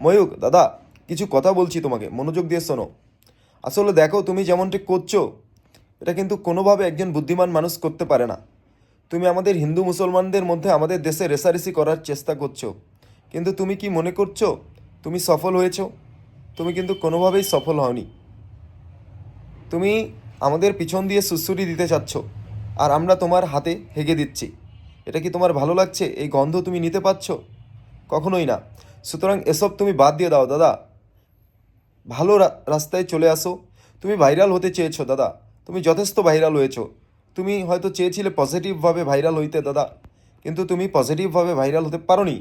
ময়ূক দাদা, কিছু কথা বলছি তোমাকে, মনোযোগ দিয়ে শোনো। আসলে দেখো, তুমি যেমনটি করছ, এটা কিন্তু কোনোভাবে একজন বুদ্ধিমান মানুষ করতে পারে না। তুমি আমাদের হিন্দু মুসলমানদের মধ্যে আমাদের দেশে রেসারেসি করার চেষ্টা করছ। কিন্তু তুমি কি মনে করছ, তুমি সফল হয়েছো? তুমি কিন্তু কোনোভাবেই সফল হওনি। তুমি আমাদের পিছন দিয়ে সুসুরি দিতে চাচ্ছ, আর আমরা তোমার হাতে হেগে দিচ্ছি। এটা কি তোমার ভালো লাগছে? এই গন্ধ তুমি নিতে পারছ? কখনোই না। সুতরাং এসব তুমি বাদ দিয়ে দাও, দাদা। ভালো রাস্তায় চলে আসো। তুমি ভাইরাল হতে চেয়েছো, দাদা। তুমি যথেষ্ট ভাইরাল হয়েছো। তুমি হয়তো চেয়েছিলে পজিটিভভাবে ভাইরাল হইতে, দাদা। কিন্তু তুমি পজিটিভভাবে ভাইরাল হতে পারোনি।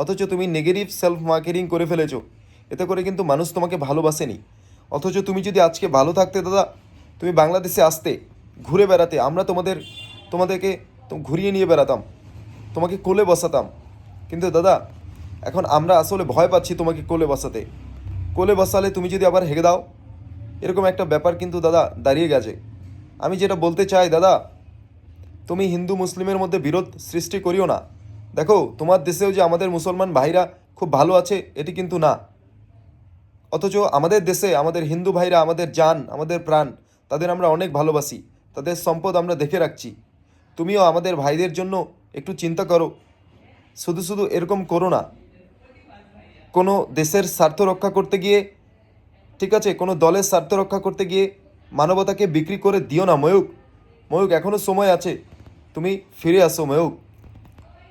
অথচ তুমি নেগেটিভ সেলফ মার্কেটিং করে ফেলেছো। এতে করে কিন্তু মানুষ তোমাকে ভালোবাসেনি। অথচ তুমি যদি আজকে ভালো থাকতে, দাদা, তুমি বাংলাদেশে আসতে, ঘুরে বেড়াতে, আমরা তোমাদের তোমাদেরকে ঘুরিয়ে নিয়ে বেড়াতাম। তোমাকে কোলে বসাতাম। কিন্তু দাদা এখন আমরা আসলে ভয় পাচ্ছি তোমাকে কোলে বসাতে। কোলে বসালে তুমি যদি আবার হেগে দাও, এরকম একটা ব্যাপার কিন্তু দাদা দাঁড়িয়ে গেছে। আমি যেটা বলতে চাই, দাদা, তুমি হিন্দু মুসলিমের মধ্যে বিরোধ সৃষ্টি করিও না। দেখো, তোমার দেশেও যে আমাদের মুসলমান ভাইরা খুব ভালো আছে, এটি কিন্তু না। অথচ আমাদের দেশে আমাদের হিন্দু ভাইরা, আমাদের যান আমাদের প্রাণ, তাদের আমরা অনেক ভালোবাসি, তাদের সম্পদ আমরা দেখে রাখছি। তুমিও আমাদের ভাইদের জন্য একটু চিন্তা করো। শুধু শুধু এরকম করো না। কোনো দেশের স্বার্থ রক্ষা করতে গিয়ে, ঠিক আছে, কোনো দলের স্বার্থ রক্ষা করতে গিয়ে মানবতাকে বিক্রি করে দিও না, ময়ূক। ময়ূক এখনও সময় আছে। তুমি ফিরে আসো, ময়ূক।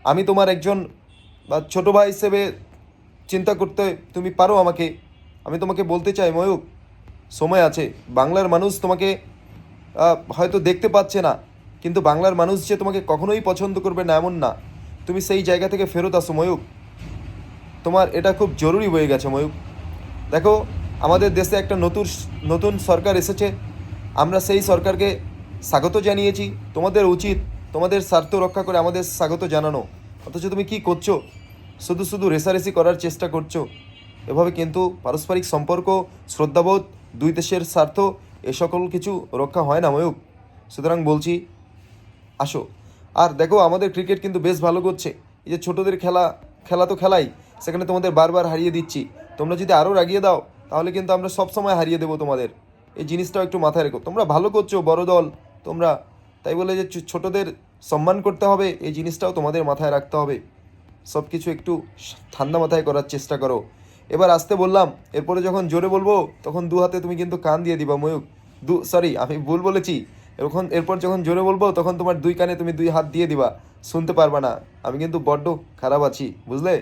আমি তোমার একজন বা ছোটো ভাই হিসেবে চিন্তা করতে তুমি পারো আমাকে। আমি তোমাকে বলতে চাই, ময়ূক, সময় আছে। বাংলার মানুষ তোমাকে হয়তো দেখতে পাচ্ছে না, কিন্তু বাংলার মানুষ যে তোমাকে কখনোই পছন্দ করবে না, এমন না। তুমি সেই জায়গা থেকে ফেরত আসো, ময়ূক। তোমার এটা খুব জরুরি হয়ে গেছে ময়ূক দেখো, আমাদের দেশে একটা নতুন নতুন সরকার এসেছে। আমরা সেই সরকারকে স্বাগত জানিয়েছি। তোমাদের উচিত, তোমাদের স্বার্থ রক্ষা করে আমাদের স্বাগত জানানো। অথচ তুমি কি করছ? শুধু শুধু রেসারেসি করার চেষ্টা করছ। এভাবে কিন্তু পারস্পরিক সম্পর্ক, শ্রদ্ধাবোধ, দুই দেশের স্বার্থ, এ সকল কিছু রক্ষা হয় না ময়ূক সুতরাং বলছি, আসো। আর দেখো, আমাদের ক্রিকেট কিন্তু বেশ ভালো করছে। এই যে ছোটোদের খেলা খেলা তো খেলাই। সেখানে তোমাদের বারবার হারিয়ে দিচ্ছি। তোমরা যদি আরও রাগিয়ে দাও, তাহলে কিন্তু আমরা সব সময় হারিয়ে দেবো তোমাদের। এই জিনিসটাও একটু মাথায় রেখো। তোমরা ভালো করছ, বড় দল। তোমরা তাই বলে যে ছোটদের সম্মান করতে হবে, এই জিনিসটাও তোমাদের মাথায় রাখতে হবে। সব কিছু একটু ঠান্ডা মাথায় করার চেষ্টা করো। এবার আসতে বললাম, এরপরে যখন জোরে বলব, তখন দু হাতে তুমি কিন্তু কান দিয়ে দিবা ময়ূক দু সরি আমি ভুল বলেছি। এখন এরপর যখন জোরে বলব, তখন তোমার দুই কানে তুমি দুই হাত দিয়ে দিবা। শুনতে পারবা না। আমি কিন্তু বড্ড খারাপ আছি, বুঝলে?